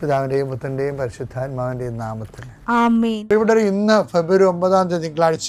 പിതാവിന്റെയും പുത്രന്റെയും പരിശുദ്ധാത്മാവിന്റെയും നാമത്തിൽ. ഇവിടെ ഇന്ന് ഫെബ്രുവരി ഒമ്പതാം തീയതി തിങ്കളാഴ്ച.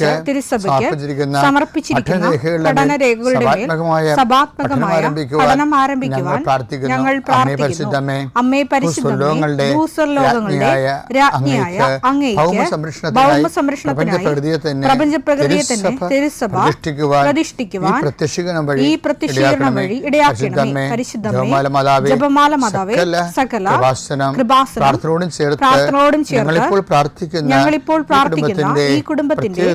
കുറിച്ച് തിരുസഭയ്ക്ക് സമർപ്പിച്ചിരിക്കുന്ന പഠനരേഖകളുടെ മേൽ സഭാത്മകമായ പഠനം ആരംഭിക്കുവാൻ ഞങ്ങൾ പ്രാർത്ഥിക്കുന്നു. അമ്മേ പരിശുദ്ധമേ, ഭൂസ്വർലോകങ്ങളുടെ രാജ്ഞിയായ അങ്ങേക്ക് തന്നെ തിരുസഭ പ്രതിഷ്ഠിക്കുവാൻ ഈ പ്രത്യക്ഷീകരണം വഴി ഇടയാക്കണമേ. പരിശുദ്ധമേ ജപമാല മാതാവേ സകല കൃപാസനം കൃപാസനം പ്രാർത്ഥനയോടും ചേർത്ത് ഞങ്ങളിപ്പോൾ പ്രാർത്ഥിക്കുന്ന ഞങ്ങളിപ്പോൾ പ്രാർത്ഥിക്കുന്ന ഈ കുടുംബത്തിന്റെ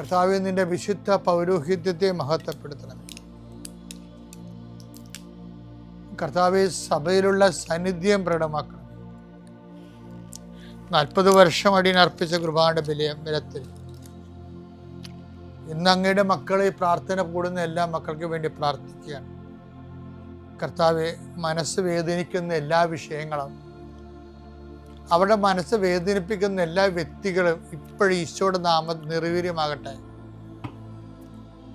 കർത്താവെ നിന്റെ വിശുദ്ധ പൗരോഹിത്യത്തെ മഹത്വപ്പെടുത്തണം. കർത്താവ് സഭയിലുള്ള സാന്നിധ്യം പ്രകടമാക്കണം. നാൽപ്പത് വർഷം അടിയനർപ്പിച്ച കൃപാന്റെ ബലിയ ബലത്തിൽ. ഇന്ന് അങ്ങയുടെ മക്കളെ പ്രാർത്ഥന കൂടുന്ന എല്ലാ മക്കൾക്ക് വേണ്ടി പ്രാർത്ഥിക്കുകയാണ്. കർത്താവ് മനസ്സ് വേദനിക്കുന്ന എല്ലാ വിഷയങ്ങളും അവരുടെ മനസ്സ് വേദനിപ്പിക്കുന്ന എല്ലാ വ്യക്തികളും ഇപ്പോഴും ഈശോയുടെ നാമ നിർവീര്യമാകട്ടെ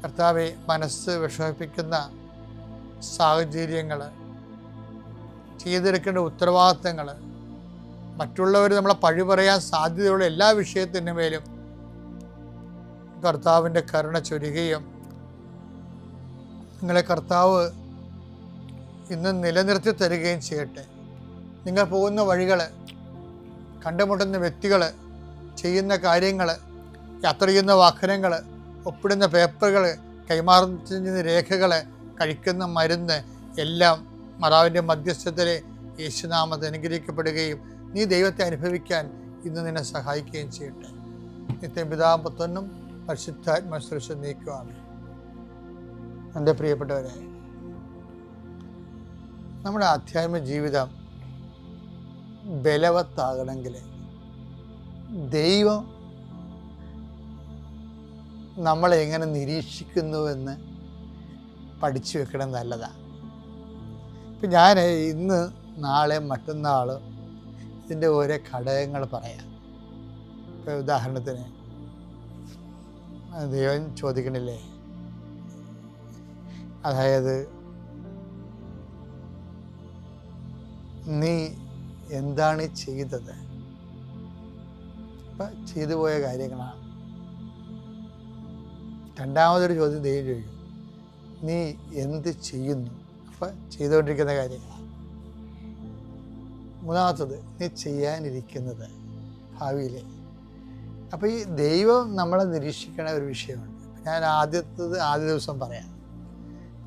കർത്താവെ മനസ്സ് വിഷമിപ്പിക്കുന്ന സാഹചര്യങ്ങൾ ചെയ്തെടുക്കേണ്ട ഉത്തരവാദിത്തങ്ങൾ മറ്റുള്ളവർ നമ്മളെ പഴി പറയാൻ സാധ്യതയുള്ള എല്ലാ വിഷയത്തിന്റെ മേലും കർത്താവിന്റെ കരുണ ചൊരുകയും നിങ്ങളെ കർത്താവ് ഇന്ന് നിലനിർത്തി തരികയും ചെയ്യട്ടെ. നിങ്ങൾ പോകുന്ന വഴികൾ കണ്ടുമുട്ടുന്ന വ്യക്തികൾ ചെയ്യുന്ന കാര്യങ്ങൾ യാത്ര ചെയ്യുന്ന വാഹനങ്ങൾ ഒപ്പിടുന്ന പേപ്പറുകൾ കൈമാറുന്ന രേഖകൾ കഴിക്കുന്ന മരുന്ന് എല്ലാം മറാവിന്റെ മധ്യസ്ഥത്തിൽ യേശുനാമത്തെ അനുഗ്രഹിക്കപ്പെടുകയും നീ ദൈവത്തെ അനുഭവിക്കാൻ ഇന്ന് നിന്നെ സഹായിക്കുകയും ചെയ്യട്ടെ. നിത്യം പിതാവും പുത്രനും പരിശുദ്ധാത്മ നീക്കുവാണ് എന്റെ പ്രിയപ്പെട്ടവരെ നമ്മുടെ ആധ്യാത്മിക ജീവിതം ബലവത്താകണമെങ്കിൽ ദൈവം നമ്മളെ എങ്ങനെ നിരീക്ഷിക്കുന്നുവെന്ന് പഠിച്ചു വെക്കണം നല്ലതാണ് ഇപ്പം ഞാൻ ഇന്ന് നാളെ മറ്റന്നാൾ ഇതിന്റെ ഓരോ ഘടകങ്ങൾ പറയാം. ഇപ്പോൾ ഉദാഹരണത്തിന് ദൈവം ചോദിക്കണില്ലേ? അതായത് നീ എന്താണ് ചെയ്തത്? ഇപ്പം ചെയ്തു പോയ കാര്യങ്ങളാണ്. രണ്ടാമതൊരു ചോദ്യം ദൈവം ചോദിക്കും നീ എന്ത് ചെയ്യുന്നു? അപ്പം ചെയ്തുകൊണ്ടിരിക്കുന്ന കാര്യങ്ങളാണ്. മൂന്നാമത്തത് നീ ചെയ്യാനിരിക്കുന്നത് ഭാവിയിലെ. അപ്പോൾ ഈ ദൈവം നമ്മളെ നിരീക്ഷിക്കണ ഒരു വിഷയമുണ്ട്. ഞാൻ ആദ്യത്തത് ആദ്യ ദിവസം പറയാം.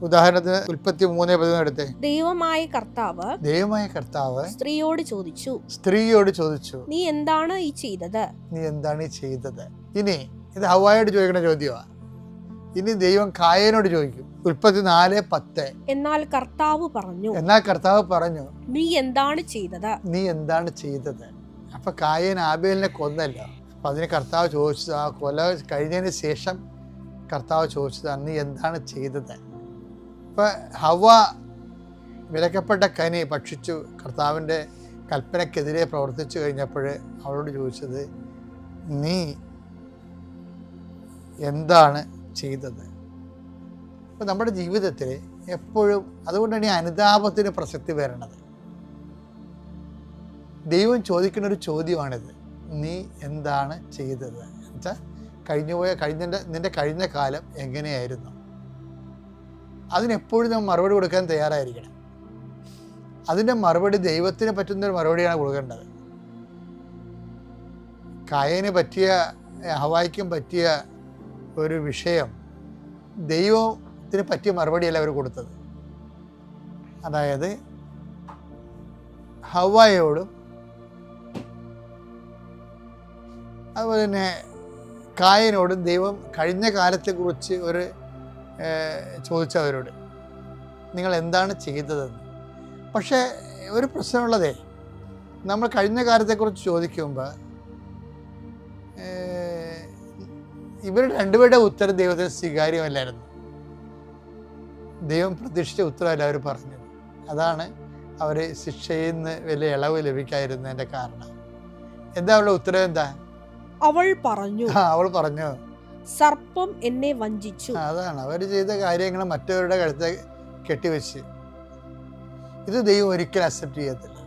ഉദാഹരണത്തിന് ഉൽപ്പത്തി മൂന്നേ പതിനൊന്ന് എടുത്തേ. ദൈവമായ കർത്താവ് ദൈവമായ കർത്താവ് സ്ത്രീയോട് ചോദിച്ചു. സ്ത്രീയോട് ചോദിച്ചു. നീ എന്താണ് ഈ ചെയ്തത്? നീ എന്താണ് ഈ ചെയ്തത്? ഇനി ഇത് ഹവായോട് ചോദിക്കുന്ന ചോദ്യമാ. ഇനി ദൈവം കായനോട് ചോദിക്കും. ഉൽപ്പത്തി നാല് പത്ത്. എന്നാൽ കർത്താവ് പറഞ്ഞു എന്നാൽ കർത്താവ് പറഞ്ഞു നീ എന്താണ് ചെയ്തത്? നീ എന്താണ് ചെയ്തത്? അപ്പൊ കായൻ ആബേലിനെ കൊന്നല്ലോ. അപ്പൊ അതിന് കർത്താവ് ചോദിച്ചത് ആ കൊല കഴിഞ്ഞതിന് ശേഷം കർത്താവ് ചോദിച്ചതാണ് നീ എന്താണ് ചെയ്തത്? അപ്പൊ ഹവ വിലക്കപ്പെട്ട കനി ഭക്ഷിച്ചു കർത്താവിന്റെ കൽപ്പനക്കെതിരെ പ്രവർത്തിച്ചു കഴിഞ്ഞപ്പോൾ അവളോട് ചോദിച്ചത് നീ എന്താണ് ചെയ്തത്? അപ്പോൾ നമ്മുടെ ജീവിതത്തിൽ എപ്പോഴും അതുകൊണ്ടാണ് ഈ അനുതാപത്തിന് പ്രസക്തി വരണത്. ദൈവം ചോദിക്കുന്ന ഒരു ചോദ്യമാണിത്. നീ എന്താണ് ചെയ്തത്? എന്നുവെച്ചാൽ കഴിഞ്ഞുപോയ കഴിഞ്ഞ നിന്റെ കഴിഞ്ഞ കാലം എങ്ങനെയായിരുന്നു? അതിനെപ്പോഴും നമ്മൾ മറുപടി കൊടുക്കാൻ തയ്യാറായിരിക്കണം. അതിന്റെ മറുപടി ദൈവത്തിന് പറ്റുന്ന ഒരു മറുപടിയാണ് കൊടുക്കേണ്ടത്. കായന് പറ്റിയ ഹവായിക്കും പറ്റിയ ഒരു വിഷയം ദൈവത്തിന് പറ്റിയ മറുപടിയല്ല അവർ കൊടുത്തത്. അതായത് ഹവായോടും അതുപോലെ തന്നെ കായനോടും ദൈവം കഴിഞ്ഞ കാലത്തെക്കുറിച്ച് ഒരു ചോദിച്ചവരോട് നിങ്ങൾ എന്താണ് ചെയ്തതെന്ന്? പക്ഷേ ഒരു പ്രശ്നമുള്ളതേ നമ്മൾ കഴിഞ്ഞ കാലത്തെക്കുറിച്ച് ചോദിക്കുമ്പോൾ ഇവർ രണ്ടുപേരുടെ ഉത്തരം ദൈവത്തിന് സ്വീകാര്യമല്ലായിരുന്നു. ദൈവം പ്രതീക്ഷിച്ച ഉത്തരമല്ല അവർ പറഞ്ഞത്. അതാണ് അവർ ശിക്ഷയിൽ നിന്ന് വലിയ ഇളവ് ലഭിക്കാതിരുന്നതിന്റെ കാരണം. എന്താ അവളുടെ ഉത്തരം എന്താ? അവൾ പറഞ്ഞു. ആ അവൾ പറഞ്ഞു. സർപ്പം എന്നെ വഞ്ചിച്ചു. അതാണ്. അവർ ചെയ്ത കാര്യങ്ങൾ മറ്റവരുടെ കഴുത്ത് കെട്ടിവെച്ച്. ഇത് ദൈവം ഒരിക്കലും അക്സെപ്റ്റ് ചെയ്യത്തില്ല.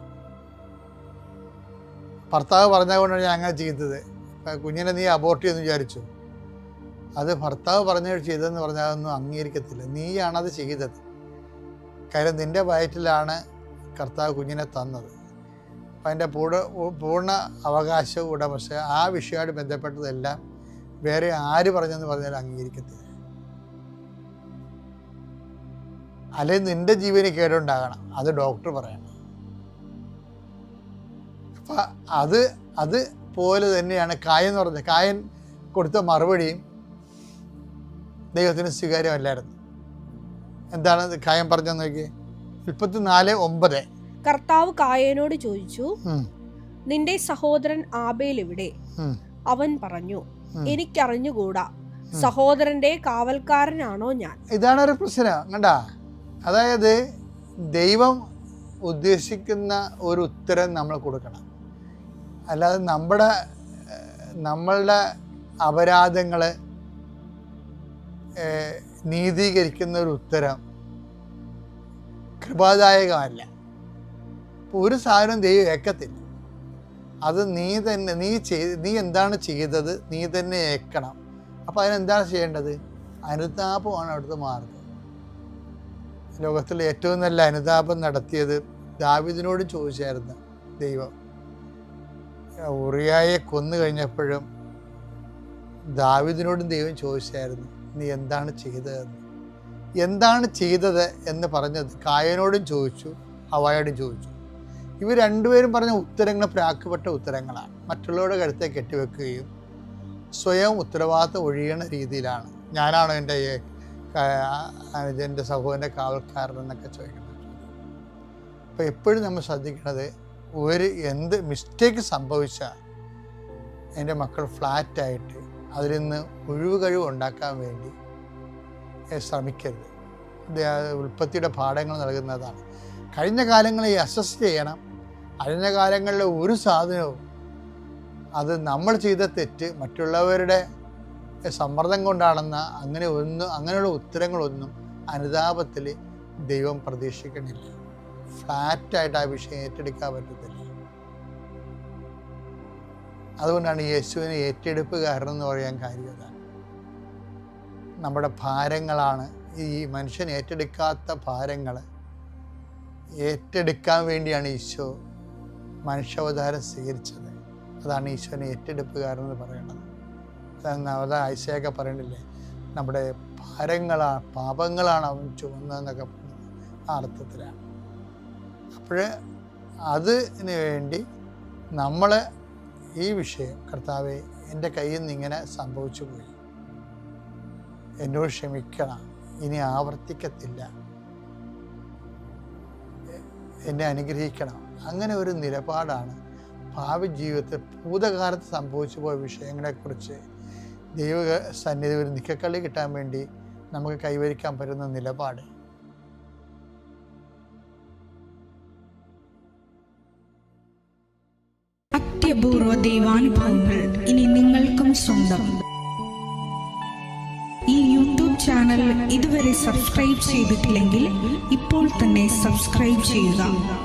ഭർത്താവ് പറഞ്ഞ കൊണ്ടാണ് ഞാൻ അങ്ങനെ ചെയ്തത്. കുഞ്ഞിനെ നീ അബോർട്ട് ചെയ്യുമെന്ന് വിചാരിച്ചു. അത് ഭർത്താവ് പറഞ്ഞ ചെയ്തതെന്ന് പറഞ്ഞാൽ അതൊന്നും അംഗീകരിക്കത്തില്ല. അത് ചെയ്തത്. കാര്യം നിന്റെ വയറ്റിലാണ് കർത്താവ് കുഞ്ഞിനെ തന്നത്. അപ്പം അതിന്റെ പൂർണ പൂർണ അവകാശവും ഉടമസ്ഥ ആ വിഷയമായിട്ട് ബന്ധപ്പെട്ടതെല്ലാം വേറെ ആര് പറഞ്ഞെന്ന് പറഞ്ഞാൽ അംഗീകരിക്കത്തില്ല. അല്ലെ നിന്റെ ജീവന് കേടുണ്ടാകണം. അത് ഡോക്ടർ പറയണം. അപ്പം അത് അത് പോലെ തന്നെയാണ് കായൻ എന്ന് പറഞ്ഞത്. കായൻ കൊടുത്ത മറുപടിയും ദൈവത്തിന് സ്വീകാര്യമല്ലായിരുന്നു. എന്താണ് കായൻ പറഞ്ഞു നോക്കി മുപ്പത്തി നാല് ഒമ്പത്. കർത്താവ് കായനോട് ചോദിച്ചു നിന്റെ സഹോദരൻ ആബേൽ എവിടെ? അവൻ പറഞ്ഞു. എനിക്കറിഞ്ഞുകൂടാ? സഹോദരന്റെ കാവൽക്കാരനാണോ ഞാൻ? ഇതാണ് ഒരു പ്രശ്നം. കണ്ട? അതായത് ദൈവം ഉദ്ദേശിക്കുന്ന ഒരു ഉത്തരം നമ്മൾ കൊടുക്കണം. അല്ലാതെ നമ്മുടെ നമ്മളുടെ അപരാധങ്ങൾ നീതീകരിക്കുന്ന ഒരു ഉത്തരം കൃപാദായകമല്ല. ഒരു സാധനം ദൈവം ഏക്കത്തില്ല. അത് നീ തന്നെ നീ ചെയ്ത് നീ എന്താണ് ചെയ്തത് നീ തന്നെ ഏക്കണം. അപ്പോൾ അതിനെന്താണ് ചെയ്യേണ്ടത്? അനുതാപമാണ് അവിടുത്തെ മാർഗം. ലോകത്തിലെ ഏറ്റവും നല്ല അനുതാപം നടത്തിയത് ദാവിദിനോട് ചോദിച്ചായിരുന്നു ദൈവം. ഉറിയായെ കൊന്നു കഴിഞ്ഞപ്പോഴും ദാവിദിനോടും ദൈവം ചോദിച്ചായിരുന്നു നീ എന്താണ് ചെയ്തതെന്ന് എന്താണ് ചെയ്തത് എന്ന് പറഞ്ഞത് കായനോടും ചോദിച്ചു ഹവായോടും ചോദിച്ചു. ഇവർ രണ്ടുപേരും പറഞ്ഞ ഉത്തരങ്ങൾ പ്രാക്കപ്പെട്ട ഉത്തരങ്ങളാണ്. മറ്റുള്ളവരുടെ കഴുത്തെ കെട്ടിവെക്കുകയും സ്വയം ഉത്തരവാദിത്തം ഒഴിയണ രീതിയിലാണ്. ഞാനാണോ എന്റെ എന്റെ സഹോദരന്റെ കാവൽക്കാരൻ എന്നൊക്കെ ചോദിക്കുന്നത്. അപ്പോൾ എപ്പോഴും നമ്മൾ ശ്രദ്ധിക്കുന്നത് ഒരു എന്ത് മിസ്റ്റേക്ക് സംഭവിച്ചാൽ എന്റെ മക്കൾ ഫ്ലാറ്റായിട്ട് അതിൽ നിന്ന് ഒഴിവ് കഴിവ് ഉണ്ടാക്കാൻ വേണ്ടി ശ്രമിക്കരുത്. ഉൽപ്പത്തിയുടെ പാഠങ്ങൾ നൽകുന്നതാണ്. കഴിഞ്ഞ കാലങ്ങളെ അസസ് ചെയ്യണം. കഴിഞ്ഞ കാലങ്ങളിലെ ഒരു സാധനവും അത് നമ്മൾ ചെയ്ത തെറ്റ് മറ്റുള്ളവരുടെ സമ്മർദ്ദം കൊണ്ടാണെന്ന അങ്ങനെ ഒന്നും അങ്ങനെയുള്ള ഉത്തരങ്ങളൊന്നും അനുതാപത്തിൽ ദൈവം പ്രതീക്ഷിക്കണില്ല. ഫ്ലാറ്റായിട്ട് ആ വിഷയം ഏറ്റെടുക്കാൻ പറ്റത്തില്ല. അതുകൊണ്ടാണ് യേശുവിനെ ഏറ്റെടുപ്പ് കാരണം എന്ന് പറയാൻ കാര്യത നമ്മുടെ ഭാരങ്ങളാണ് ഈ മനുഷ്യൻ ഏറ്റെടുക്കാത്ത ഭാരങ്ങൾ ഏറ്റെടുക്കാൻ വേണ്ടിയാണ് ഈശോ മനുഷ്യാവതാരം സ്വീകരിച്ചത്. അതാണ് ഈശോനെ ഏറ്റെടുപ്പുകാരൻ എന്ന് പറയുന്നത് അത് ഐശയൊക്കെ പറയണില്ലേ? നമ്മുടെ ഭാരങ്ങളാണ് പാപങ്ങളാണ് അവൻ ചുമന്നതെന്നൊക്കെ ആ അർത്ഥത്തിലാണ്. അപ്പോൾ അതിന് വേണ്ടി നമ്മൾ ഈ വിഷയം കർത്താവെ എന്റെ കയ്യിൽ നിന്ന് ഇങ്ങനെ സംഭവിച്ചു പോയി. എന്നോട് ക്ഷമിക്കണം. ഇനി ആവർത്തിക്കത്തില്ല. എന്നെ അനുഗ്രഹിക്കണം. അങ്ങനെ ഒരു നിലപാടാണ് ഭാവി ജീവിതത്തിൽ ഭൂതകാലത്ത് സംഭവിച്ചു പോയ വിഷയങ്ങളെക്കുറിച്ച് ദൈവ സന്നിധി ഒരു നിക്കക്കള്ളി കിട്ടാൻ വേണ്ടി നമുക്ക് കൈവരിക്കാൻ പറ്റുന്ന നിലപാട്. അത്യപൂർവ ദൈവാനുഭവങ്ങൾ ഇനി നിങ്ങൾക്കും സ്വന്തം. ഈ യൂട്യൂബ് ചാനൽ ഇതുവരെ സബ്സ്ക്രൈബ് ചെയ്തിട്ടില്ലെങ്കിൽ ഇപ്പോൾ തന്നെ സബ്സ്ക്രൈബ് ചെയ്യുക.